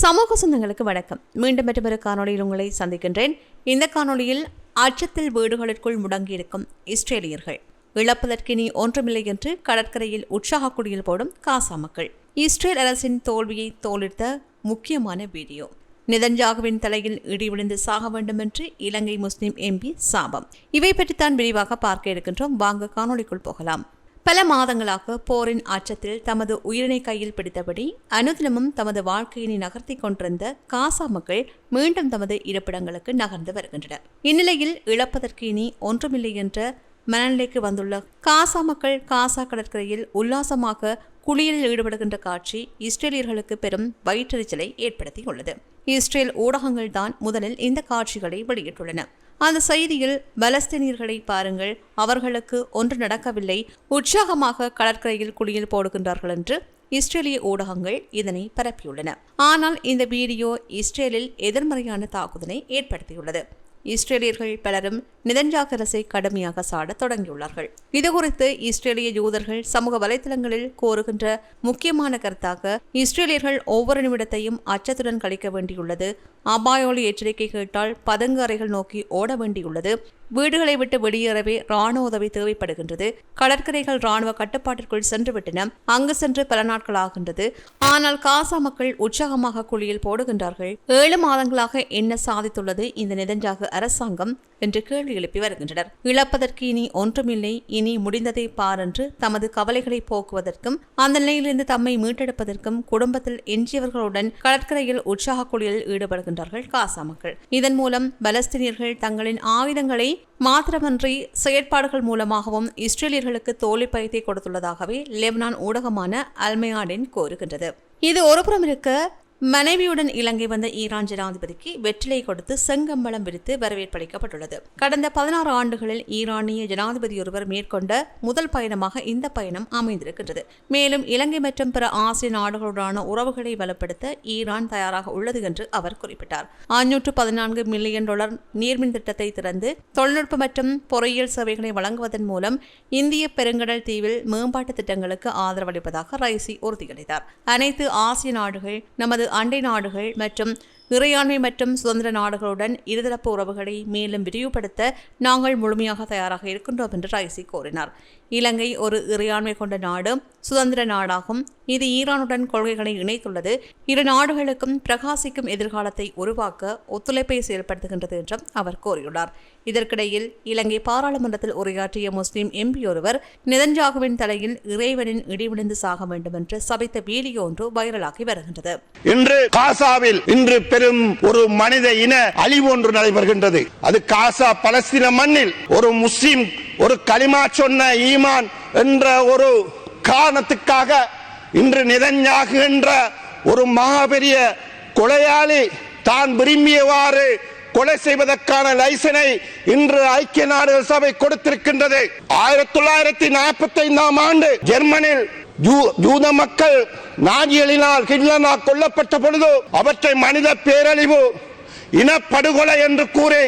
சமூக சொந்தங்களுக்கு வணக்கம். மீண்டும் மற்றொரு காணொலியில் உங்களை சந்திக்கின்றேன். இந்த காணொளியில் அச்சத்தில் வீடுகளுக்குள் முடங்கியிருக்கும் இஸ்ரேலியர்கள். இழப்பதற்கினி ஒன்றுமில்லை என்று கடற்கரையில் உற்சாக குடியில் போடும் காசா மக்கள். இஸ்ரேல் அரசின் தோல்வியை தோலித்த முக்கியமான வீடியோ. நிதன்ஜாகுவின் தலையில் இடி விழுந்து சாக வேண்டும் என்று இலங்கை முஸ்லிம் எம்பி சாபம். இவை பற்றித்தான் விரிவாக பார்க்க இருக்கின்றோம். வாங்க காணொளிக்குள் போகலாம். பல மாதங்களாக போரின் ஆச்சத்தில் தமது உயிரினை கையில் பிடித்தபடி அனுதினமும் தமது வாழ்க்கையினை நகர்த்தி கொண்டிருந்த காசா மக்கள் மீண்டும் தமது இருப்பிடங்களுக்கு நகர்ந்து வருகின்றனர். இந்நிலையில் இழப்பதற்கு இனி ஒன்றுமில்லை என்ற மனநிலைக்கு வந்துள்ள காசா மக்கள் காசா கடற்கரையில் உல்லாசமாக குளியலில் ஈடுபடுகின்ற காட்சி இஸ்ரேலியர்களுக்கு பெரும் வயிற்றெரிச்சலை ஏற்படுத்தியுள்ளது. இஸ்ரேல் ஊடகங்கள் தான் முதலில் இந்த காட்சிகளை வெளியிட்டுள்ளன. அந்த செய்தியில் பலஸ்தீனியர்களை பாருங்கள் அவர்களுக்கு ஒன்று நடக்கவில்லை. உற்சாகமாக கடற்கரையில் குளியல் போடுகின்றார்கள் என்று இஸ்ரேலிய ஊடகங்கள் இதனை பரப்பியுள்ளன. ஆனால் இந்த வீடியோ இஸ்ரேலில் எதிர்மறையான தாக்குதலை ஏற்படுத்தியுள்ளது. இஸ்ரேலியர்கள் பலரும் நிதன்ஜாக் அரசை கடுமையாக சாடத் தொடங்கியுள்ளார்கள். இதுகுறித்து இஸ்ரேலிய யூதர்கள் சமூக வலைதளங்களில் கோருகின்ற முக்கியமான கருத்தாக இஸ்ரேலியர்கள் ஒவ்வொரு நிமிடத்தையும் அச்சத்துடன் கழிக்க வேண்டியுள்ளது. அபாயோலி எச்சரிக்கை கேட்டால் பதங்கு அறைகள் நோக்கி ஓட வேண்டியுள்ளது. வீடுகளை விட்டு வெளியேறவே ராணுவ உதவி தேவைப்படுகின்றது. கடற்கரைகள் ராணுவ கட்டுப்பாட்டிற்குள் சென்றுவிட்டன. அங்கு சென்று பல நாட்கள் ஆகின்றது. ஆனால் காசா மக்கள் உற்சாகமாக குழியில் போடுகின்றார்கள். ஏழு மாதங்களாக என்ன சாதித்துள்ளது இந்த நெதஞ்சாக அரசாங்கம்? என்று கேள்வி எழுப்பி வருகின்றனர். இழப்பதற்கு இனி ஒன்றுமில்லை. இனி முடிந்ததை பார் என்று தமது கவலைகளை போக்குவதற்கும் அந்த நிலையிலிருந்து தம்மை மீட்டெடுப்பதற்கும் குடும்பத்தில் எஞ்சியவர்களுடன் கடற்கரையில் உற்சாக குளியலில் ஈடுபடுகின்றார்கள் காசா மக்கள். இதன் மூலம் பலஸ்தீனியர்கள் தங்களின் ஆயுதங்களை மாத்திரமன்றி செயற்பாடுகள் மூலமாகவும் இஸ்ரேலியர்களுக்கு தோல்வி பயத்தை கொடுத்துள்ளதாகவே லெபனான் ஊடகமான அல்மையாடின் கோருகின்றது இது ஒருபுறம் இருக்க மனைவியுடன் இலங்கை வந்த ஈரான் ஜனாதிபதிக்கு வெற்றிலை கொடுத்து செங்கம்பளம் விரித்து வரவேற்பளிக்கப்பட்டுள்ளது. கடந்த பதினாறு ஆண்டுகளில் ஈரானிய ஜனாதிபதி ஒருவர் மேற்கொண்ட முதல் பயணமாக இந்த பயணம் அமைந்திருக்கின்றது. மேலும் இலங்கை மற்றும் பிற ஆசிய நாடுகளுடனான உறவுகளை பலப்படுத்த ஈரான் தயாராக உள்ளது என்று அவர் குறிப்பிட்டார். அஞ்சூற்று பதினான்கு மில்லியன் டாலர் நீர்மின் திட்டத்தை திறந்து தொழில்நுட்ப மற்றும் பொறியியல் சேவைகளை வழங்குவதன் மூலம் இந்திய பெருங்கடல் தீவில் மேம்பாட்டு திட்டங்களுக்கு ஆதரவளிப்பதாக ரைசி உறுதியளித்தார். அனைத்து ஆசிய நாடுகள் நமது அண்டை நாடுகள் மற்றும் இறையாண்மை மற்றும் சுதந்திர நாடுகளுடன் இருதரப்பு உறவுகளை மேலும் விரிவுபடுத்த நாங்கள் முழுமையாக தயாராக இருக்கின்றோம் என்று ரைசி கூறினார். இலங்கை ஒரு இறையாண்மை கொண்ட நாடு சுதந்திர நாடாகும். இது ஈரானுடன் கொள்கைகளை இணைத்துள்ளது. இரு நாடுகளுக்கும் பிரகாசிக்கும் எதிர்காலத்தை உருவாக்க ஒத்துழைப்பை செயல்படுத்துகின்றது என்றும் அவர் கூறியுள்ளார். இதற்கிடையில் இலங்கை பாராளுமன்றத்தில் உரையாற்றிய முஸ்லிம் எம்பி ஒருவர் நிதன்ஜாகுவின் தலையில் இறைவனின் இடிவிழுந்து சாக வேண்டும் என்று சபித்த வீடியோ ஒன்று வைரலாகி வருகின்றது. இன்று காசாவில் இன்று பெரும் ஒரு மனித இன அழிவு ஒன்று நடைபெறுகின்றது. அது காசா பலஸ்தீன மண்ணில் ஒரு முஸ்லிம் ஒரு களிமா சொன்ன ஈமான் என்ற ஒரு காரணத்துக்காக இன்று நிதஞ்சாகுகின்ற ஒரு மகாபெரிய கொலையாளி தான் விரும்பியவாறு கொலை செய்வதற்கான லைசனை இன்று ஐக்கிய நாடுகள் சபை கொடுத்திருக்கின்றது. ஆயிரத்தி தொள்ளாயிரத்தி நாற்பத்தி ஐந்தாம் ஆண்டு ஜெர்மனில் ஜூத மக்கள் நாஜியலினால் ஹிட்லனால் கொல்லப்பட்ட பொழுது அவற்றை மனித பேரழிவு இனப்படுகொலை என்று கூறி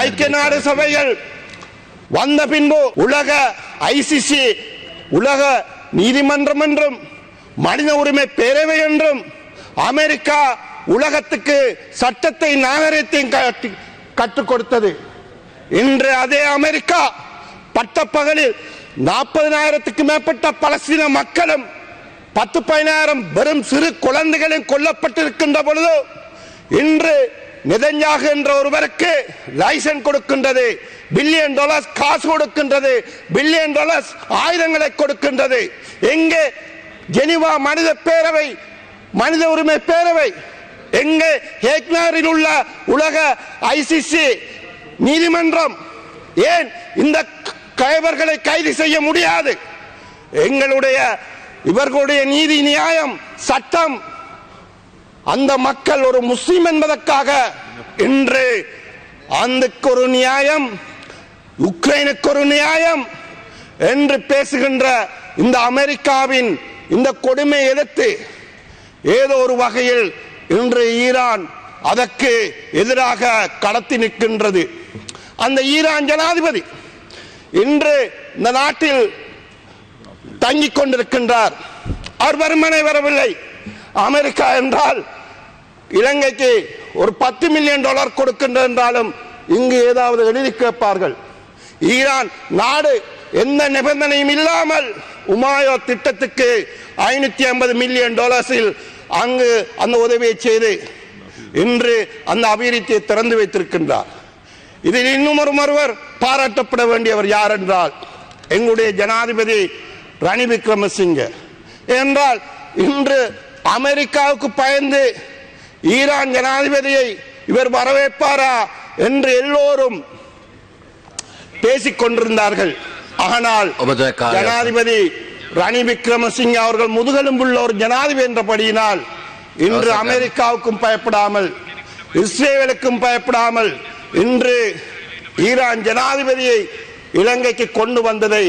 ஐக்கிய நாடு சபைகள் வந்த பின்பு உலக ஐசிசி உலக நீதிமன்றம் என்றும் மனித உரிமை பேரவை என்றும் அமெரிக்கா உலகத்துக்கு சட்டத்தை நாகரீகத்தையும் கற்றுக் கொடுத்தது. இன்று அதே அமெரிக்கா பட்டப்பகலில் நாற்பதினாயிரத்துக்கு மேற்பட்ட பலஸ்தீன மக்களும் பத்து பதினாயிரம் வெறும் சிறு குழந்தைகளும் கொல்லப்பட்டிருக்கின்ற பொழுது இன்று நிதஞ்சாக என்ற ஒருவருக்கு லைசன்ஸ் கொடுக்கின்றது. பில்லியன் டாலர்ஸ் காசு கொடுக்கின்றது. பில்லியன் டாலர்ஸ் ஆயுதங்களை கொடுக்கின்றது. எங்கே ஜெனிவா மனித பேரவை மனித உரிமை பேரவை எங்கே ஹேக்னாரில் உள்ள உலக ஐசிசி நீதிமன்றம் ஏன் இந்த கைவர்களை கைது செய்ய முடியாது. எங்களுடைய இவர்களுடைய நீதி நியாயம் சட்டம் அந்த மக்கள் ஒரு முஸ்லீம் என்பதற்காக இன்று அந்துக்கு ஒரு நியாயம் உக்ரைனுக்கு ஒரு நியாயம் என்று பேசுகின்ற இந்த அமெரிக்காவின் இந்த கொடுமை எதிர்த்து ஏதோ ஒரு வகையில் இன்று ஈரான் அதற்கு எதிராக கடத்தி நிற்கின்றது. அந்த ஈரான் ஜனாதிபதி இன்று இந்த நாட்டில் தங்கிக் கொண்டிருக்கின்றார். அவர் வருமனை வரவில்லை. அமெரிக்கா என்றால் இலங்கைக்கு ஒரு பத்து மில்லியன் டாலர் கொடுக்கின்ற என்றாலும் இங்கு ஏதாவது எழுதி கேட்பார்கள். ஈரான் நாடு எந்த நிபந்தனையும் இல்லாமல் உமாயோ திட்டத்துக்கு ஐநூத்தி ஐம்பது மில்லியன் டாலர்ஸில் அங்கு அந்த உதவியை செய்து இன்று அந்த அபிவிருத்தியை திறந்து வைத்திருக்கின்றார். இதில் இன்னும் ஒரு ஒருவர் பாராட்டப்பட வேண்டியவர் யார் என்றால் எங்களுடைய ஜனாதிபதி ரணி விக்ரமசிங்க என்றால் இன்று அமெரிக்காவுக்கு பயந்து ஈரான் ஜனாதிபதியை இவர் வரவேற்பாரா என்று எல்லோரும் பேசிக் கொண்டிருந்தார்கள் ஆனால் ஜனாதிபதி ரணி விக்ரமசிங்க அவர்கள் முதுகெலும்பு உள்ள ஒரு ஜனாதிபதி என்றபடியினால் இன்று அமெரிக்காவுக்கும் பயப்படாமல் இஸ்ரேலுக்கும் பயப்படாமல் இன்று ஈரான் ஜனாதிபதியை இலங்கைக்கு கொண்டு வந்ததை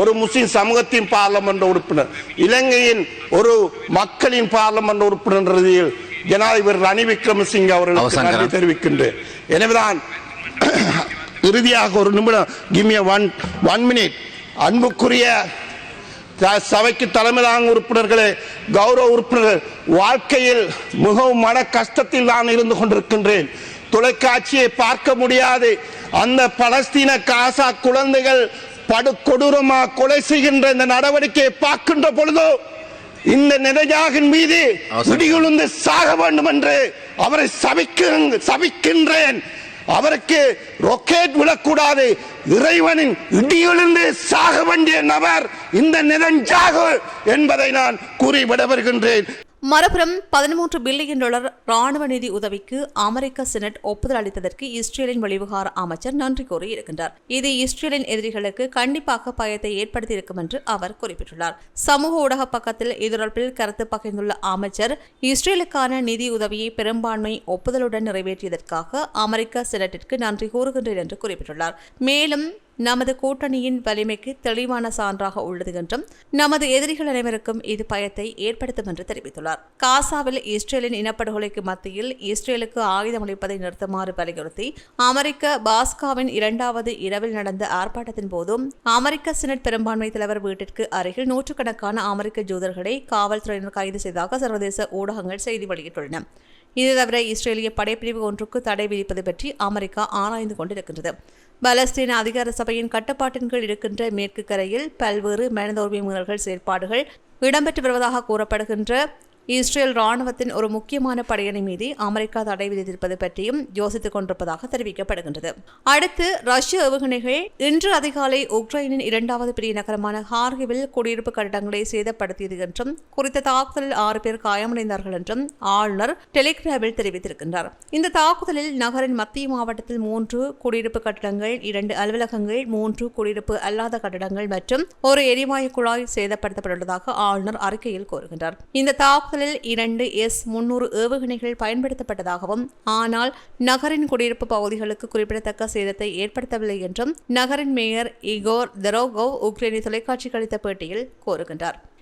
ஒரு முஸ்லிம் சமூகத்தின் பார்லமெண்ட் உறுப்பினர் இலங்கையின் ஒரு மக்களின் பார்லமெண்ட் உறுப்பினர் ரீதியில் ஜனாதிபதி ரணில் விக்ரமசிங்க அவர்களுக்கு. நன்றி தெரிவிக்கின்றேன். எனவேதான் இறுதியாக ஒரு நிமிடம் கிமிய ஒன் ஒன் மினிட் அன்புக்குரிய சபைக்கு தலைமை தாங்கும் உறுப்பினர்களே கௌரவ உறுப்பினர்கள் வாழ்க்கையில் மிகவும் மன கஷ்டத்தில் நான் இருந்து கொண்டிருக்கின்றேன். தொலைக்காட்சியை பார்க்க முடியாது. அந்த பலஸ்தீன காசா குழந்தைகள் படு கொடூரமா கொலை செய்கின்ற இந்த நடவடிக்கையை பார்க்கின்ற பொழுதோ இந்த நிலையாகின் மீது. இடிகுழுந்து சாக வேண்டும் என்று அவரை சபிக்க சபிக்கின்றேன். அவருக்கு ரொக்கெட் விழக்கூடாது இறைவனின் இடியெழுந்து சாக வேண்டிய நபர் இந்த நிலஞ்சாகு என்பதை நான் கூறி விடவருகின்றேன் மறுபுறம் பதிமூன்று பில்லியன் டாலர் ராணுவ நிதி உதவிக்கு அமெரிக்க செனட் ஒப்புதல் அளித்ததற்கு இஸ்ரேலின் வெளிவிவகார அமைச்சர் நன்றி கூறியிருக்கின்றார். இது இஸ்ரேலின் எதிரிகளுக்கு கண்டிப்பாக பயத்தை ஏற்படுத்தியிருக்கும் என்று அவர் குறிப்பிட்டுள்ளார். சமூக ஊடக பக்கத்தில் இதொடர்பில் கருத்து பகிர்ந்துள்ள அமைச்சர் இஸ்ரேலுக்கான நிதி உதவியை பெரும்பான்மை ஒப்புதலுடன் நிறைவேற்றியதற்காக அமெரிக்க செனட்டிற்கு நன்றி கூறுகின்றேன் என்று குறிப்பிட்டுள்ளார். மேலும் நமது கூட்டணியின் வலிமைக்கு தெளிவான சான்றாக உள்ளது என்றும் நமது எதிரிகள் அனைவருக்கும் இது பயத்தை ஏற்படுத்தும் என்று தெரிவித்துள்ளார். காசாவில் இஸ்ரேலின் இனப்படுகொலைக்கு மத்தியில் இஸ்ரேலுக்கு ஆயுதம் அளிப்பதை நிறுத்துமாறு வலியுறுத்தி அமெரிக்க பாஸ்காவின் இரண்டாவது இரவில் நடந்த ஆர்ப்பாட்டத்தின் போதும் அமெரிக்க செனட் பெரும்பான்மை தலைவர் வீட்டிற்கு அருகில் நூற்றுக்கணக்கான அமெரிக்க ஜூதர்களை காவல்துறையினர் கைது செய்ததாக சர்வதேச ஊடகங்கள் செய்தி வெளியிட்டுள்ளன. இது தவிர இஸ்ரேலிய படைப்பிரிவு ஒன்றுக்கு தடை விதிப்பது பற்றி அமெரிக்கா ஆராய்ந்து கொண்டிருக்கின்றது. பலஸ்தீன அதிகார சபையின் கட்டுப்பாட்டின் கீழ் இருக்கின்ற மேற்கு கரையில் பல்வேறு மனித உரிமை மீறல்கள் செயற்பாடுகள் இடம்பெற்று வருவதாக கூறப்படுகின்ற இஸ்ரேல் ராணுவத்தின் ஒரு முக்கியமான படையணி மீது அமெரிக்கா தடை விதித்திருப்பது பற்றியும் யோசித்துக் கொண்டிருப்பதாக தெரிவிக்கப்படுகின்றது. அடுத்து ரஷ்ய ஏவுகணைகள் இன்று அதிகாலை உக்ரைனின் இரண்டாவது பெரிய நகரமான ஹார்கிவில் குடியிருப்பு கட்டிடங்களை சேதப்படுத்தியது என்றும் குறித்த தாக்குதலில் ஆறு பேர் காயமடைந்தார்கள் என்றும் ஆளுநர் டெலிகிராமில் தெரிவித்திருக்கின்றார். இந்த தாக்குதலில் நகரின் மத்திய மாவட்டத்தில் மூன்று குடியிருப்பு கட்டடங்கள் இரண்டு அலுவலகங்கள் மூன்று குடியிருப்பு அல்லாத கட்டடங்கள் மற்றும் ஒரு எரிவாயு குழாய் சேதப்படுத்தப்பட்டுள்ளதாக ஆளுநர் அறிக்கையில் கூறுகின்றார். இந்த தாக்குதல் தாக்குதலில் இரண்டு எஸ் முன்னூறு ஏவுகணைகள் பயன்படுத்தப்பட்டதாகவும் ஆனால் நகரின் குடியிருப்பு பகுதிகளுக்கு குறிப்பிடத்தக்க சேதத்தை ஏற்படுத்தவில்லை என்றும் நகரின் மேயர் இகோர் தெரோகோவ் உக்ரைனிய தொலைக்காட்சிக்கு அளித்த பேட்டியில் கோருகின்றார்